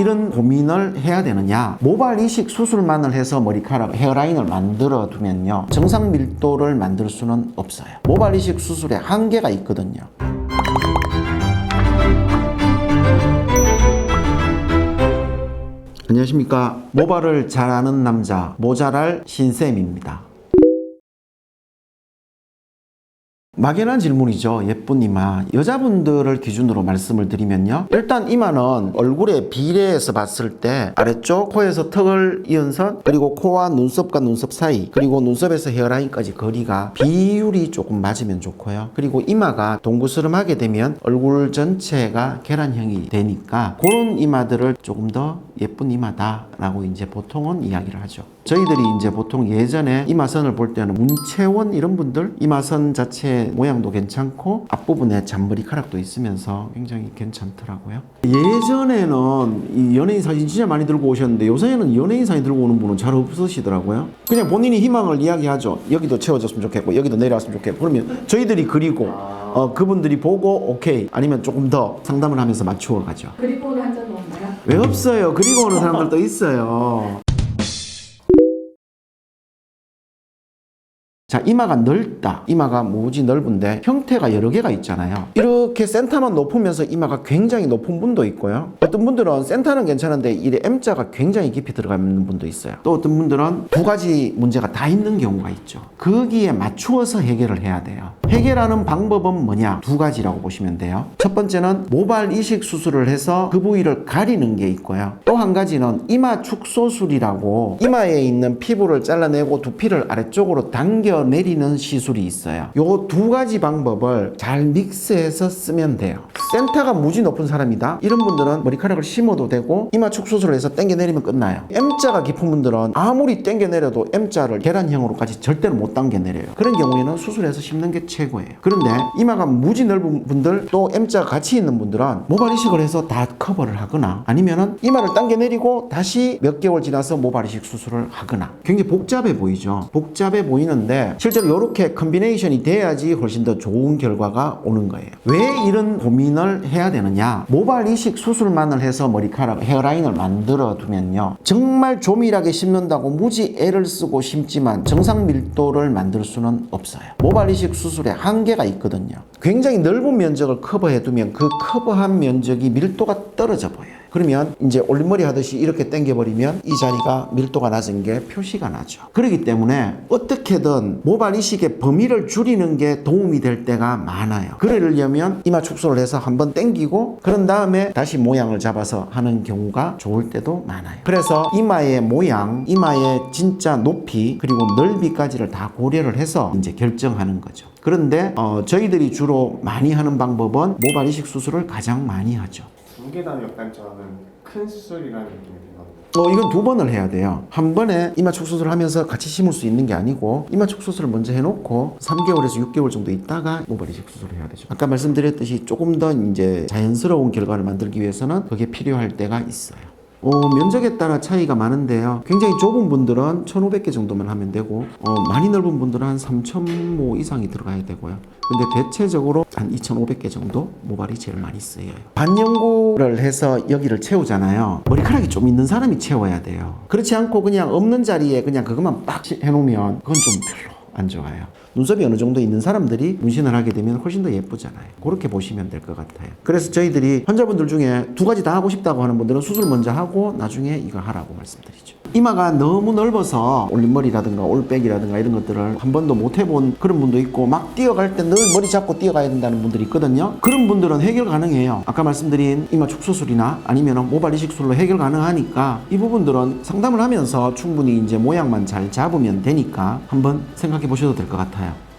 이런 고민을 해야 되느냐? 모발 이식 수술만을 해서 머리카락 헤어라인을 만들어 두면요. 정상 밀도를 만들 수는 없어요. 모발 이식 수술에 한계가 있거든요. 안녕하십니까. 모발을 잘 아는 남자, 모자랄 신쌤입니다. 막연한 질문이죠. 예쁜 이마. 여자분들을 기준으로 말씀을 드리면요. 일단 이마는 얼굴의 비례에서 봤을 때 아래쪽 코에서 턱을 이은 선 그리고 코와 눈썹과 눈썹 사이 그리고 눈썹에서 헤어라인까지 거리가 비율이 조금 맞으면 좋고요. 그리고 이마가 동구스름하게 되면 얼굴 전체가 계란형이 되니까 그런 이마들을 조금 더 예쁜 이마다라고 이제 보통은 이야기를 하죠. 저희들이 이제 보통 예전에 이마선을 볼 때는 문채원 이런 분들 이마선 자체 모양도 괜찮고 앞부분에 잔머리카락도 있으면서 굉장히 괜찮더라고요. 예전에는 이 연예인 사진 진짜 많이 들고 오셨는데 요새는 연예인 사진 들고 오는 분은 잘 없으시더라고요. 그냥 본인이 희망을 이야기하죠. 여기도 채워졌으면 좋겠고 여기도 내려왔으면 좋겠고 그러면 저희들이 그리고 어, 그분들이 보고 오케이 아니면 조금 더 상담을 하면서 맞추어 가죠. 그리고는 한잔? 왜 없어요? 그리고 오는 사람들도 있어요. 자, 이마가 넓다. 이마가 무지 넓은데 형태가 여러 개가 있잖아요. 이렇게 센터만 높으면서 이마가 굉장히 높은 분도 있고요. 어떤 분들은 센터는 괜찮은데 이래 M자가 굉장히 깊이 들어가 있는 분도 있어요. 또 어떤 분들은 두 가지 문제가 다 있는 경우가 있죠. 거기에 맞추어서 해결을 해야 돼요. 해결하는 방법은 뭐냐? 두 가지라고 보시면 돼요. 첫 번째는 모발 이식 수술을 해서 그 부위를 가리는 게 있고요. 또 한 가지는 이마 축소술이라고 이마에 있는 피부를 잘라내고 두피를 아래쪽으로 당겨 내리는 시술이 있어요. 요 두 가지 방법을 잘 믹스해서 쓰면 돼요. 센터가 무지 높은 사람이다. 이런 분들은 머리카락을 심어도 되고 이마 축소술을 해서 당겨 내리면 끝나요. M자가 깊은 분들은 아무리 당겨 내려도 M자를 계란형으로까지 절대로 못 당겨 내려요. 그런 경우에는 수술해서 심는 게 최 고예요. 그런데 이마가 무지 넓은 분들 또 M자가 같이 있는 분들은 모발 이식을 해서 다 커버를 하거나 아니면은 이마를 당겨 내리고 다시 몇 개월 지나서 모발 이식 수술을 하거나 굉장히 복잡해 보이죠. 복잡해 보이는데 실제로 이렇게 컨비네이션이 돼야지 훨씬 더 좋은 결과가 오는 거예요. 왜 이런 고민을 해야 되느냐? 모발 이식 수술만을 해서 머리카락 헤어라인을 만들어 두면요. 정말 조밀하게 심는다고 무지 애를 쓰고 심지만 정상 밀도를 만들 수는 없어요. 모발 이식 수술에 한계가 있거든요. 굉장히 넓은 면적을 커버해 두면 그 커버한 면적이 밀도가 떨어져 보여요. 그러면 이제 올림머리 하듯이 이렇게 당겨버리면 이 자리가 밀도가 낮은 게 표시가 나죠. 그렇기 때문에 어떻게든 모발 이식의 범위를 줄이는 게 도움이 될 때가 많아요. 그러려면 이마 축소를 해서 한번 당기고 그런 다음에 다시 모양을 잡아서 하는 경우가 좋을 때도 많아요. 그래서 이마의 모양, 이마의 진짜 높이 그리고 넓이까지를 다 고려를 해서 이제 결정하는 거죠. 그런데 어, 저희들이 주로 많이 하는 방법은 모발 이식 수술을 가장 많이 하죠. 두 계단 약간 저는 큰 수술이라는 느낌이 들거든요. 어, 이건 두 번을 해야 돼요. 한 번에 이마 축소술을 하면서 같이 심을 수 있는 게 아니고 이마 축소술을 먼저 해놓고 3개월에서 6개월 정도 있다가 이식 수술을 해야 되죠. 아까 말씀드렸듯이 조금 더 이제 자연스러운 결과를 만들기 위해서는 그게 필요할 때가 있어요. 어, 면적에 따라 차이가 많은데요. 굉장히 좁은 분들은 1,500개 정도만 하면 되고, 어, 많이 넓은 분들은 한 3,000모 이상이 들어가야 되고요. 근데 대체적으로 한 2,500개 정도 모발이 제일 많이 쓰여요. 반영구를 해서 여기를 채우잖아요. 머리카락이 좀 있는 사람이 채워야 돼요. 그렇지 않고 그냥 없는 자리에 그냥 그것만 빡 해놓으면 그건 좀 별로 안 좋아요. 눈썹이 어느 정도 있는 사람들이 문신을 하게 되면 훨씬 더 예쁘잖아요. 그렇게 보시면 될 것 같아요. 그래서 저희들이 환자분들 중에 두 가지 다 하고 싶다고 하는 분들은 수술 먼저 하고 나중에 이거 하라고 말씀드리죠. 이마가 너무 넓어서 올림머리라든가 올백이라든가 이런 것들을 한 번도 못 해본 그런 분도 있고 막 뛰어갈 때 늘 머리 잡고 뛰어가야 된다는 분들이 있거든요. 그런 분들은 해결 가능해요. 아까 말씀드린 이마 축소술이나 아니면 모발 이식술로 해결 가능하니까 이 부분들은 상담을 하면서 충분히 이제 모양만 잘 잡으면 되니까 한번 생각해 보셔도 될 것 같아요.